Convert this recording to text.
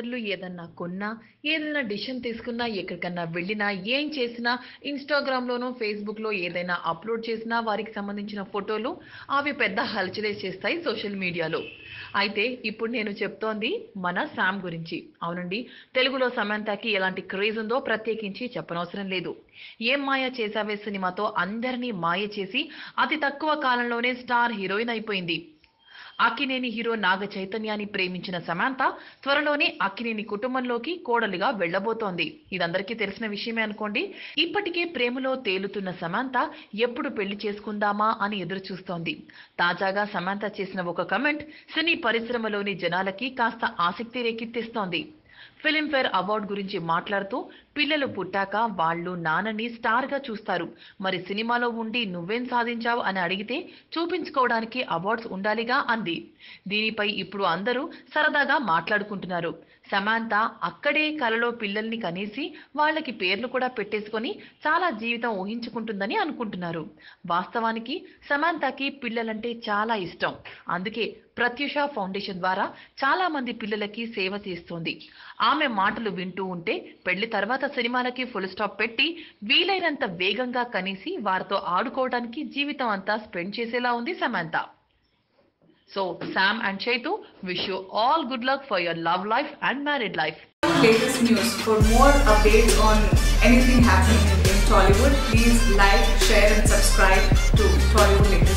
ఆర్డర్లు ఏదన్నా కొన్నా ఏదైనా డిసిషన్ తీసుకున్నా ఎక్కడికన్నా వెళ్ళినా ఏం చేసినా ఇన్స్టాగ్రామ్లోనూ ఫేస్బుక్లో ఏదైనా అప్లోడ్ చేసినా వారికి సంబంధించిన ఫోటోలు అవి పెద్ద హల్చలే చేస్తాయి సోషల్ మీడియాలో. అయితే ఇప్పుడు నేను చెప్తోంది మన శామ్ గురించి. అవునండి తెలుగులో సమంతకి ఎలాంటి క్రేజ్ ఉందో ప్రత్యేకించి చెప్పనవసరం లేదు. ఏం మాయ చేసావే సినిమాతో అందరినీ మాయ చేసి అతి తక్కువ కాలంలోనే స్టార్ హీరోయిన్ అయిపోయింది. అక్కినేని హీరో నాగ చైతన్యాన్ని ప్రేమించిన సమాంత త్వరలోనే అక్కినేని కుటుంబంలోకి కోడలుగా వెళ్ళబోతోంది ఇదందరికీ తెలిసిన విషయమే అనుకోండి. ఇప్పటికే ప్రేమలో తేలుతున్న సమాంత ఎప్పుడు పెళ్ళి చేసుకుందామా అని ఎదురు చూస్తోంది తాజాగా సమాంత చేసిన ఒక కమెంట్ సినీ పరిశ్రమలోని జనాలకి కాస్త ఆసక్తి రేకెత్తిస్తోంది. ఫిలింఫేర్ అవార్డు గురించి మాట్లాడుతూ పిల్లలు పుట్టాక వాళ్ళు నాన్నని స్టార్గా చూస్తారు. మరి సినిమాలో ఉండి నువ్వేం సాధించావు అని అడిగితే చూపించుకోవడానికి అవార్డ్స్ ఉండాలిగా అంది. దీనిపై ఇప్పుడు అందరూ సరదాగా మాట్లాడుకుంటున్నారు. సమాంత అక్కడే కలలో పిల్లల్ని కనేసి వాళ్ళకి పేర్లు కూడా పెట్టేసుకొని చాలా జీవితం ఊహించుకుంటుందని అనుకుంటున్నారు. వాస్తవానికి సమాంతకి పిల్లలంటే చాలా ఇష్టం. అందుకే ప్రత్యుష ఫౌండేషన్ ద్వారా చాలా మంది పిల్లలకి సేవ చేస్తోంది. ఆమె మాటలు వింటూ ఉంటే పెళ్ళి తర్వాత సినిమాలకి ఫుల్ స్టాప్ పెట్టి వీలైనంత వేగంగా కనేసి వారితో ఆడుకోవడానికి జీవితం అంతా స్పెండ్ చేసేలా ఉంది Samantha. So Sam and Chaitu, wish you all good luck for your love life and married life. Latest news. For more updates on anything happening in Tollywood, please like, share and subscribe to Tollywood Latest.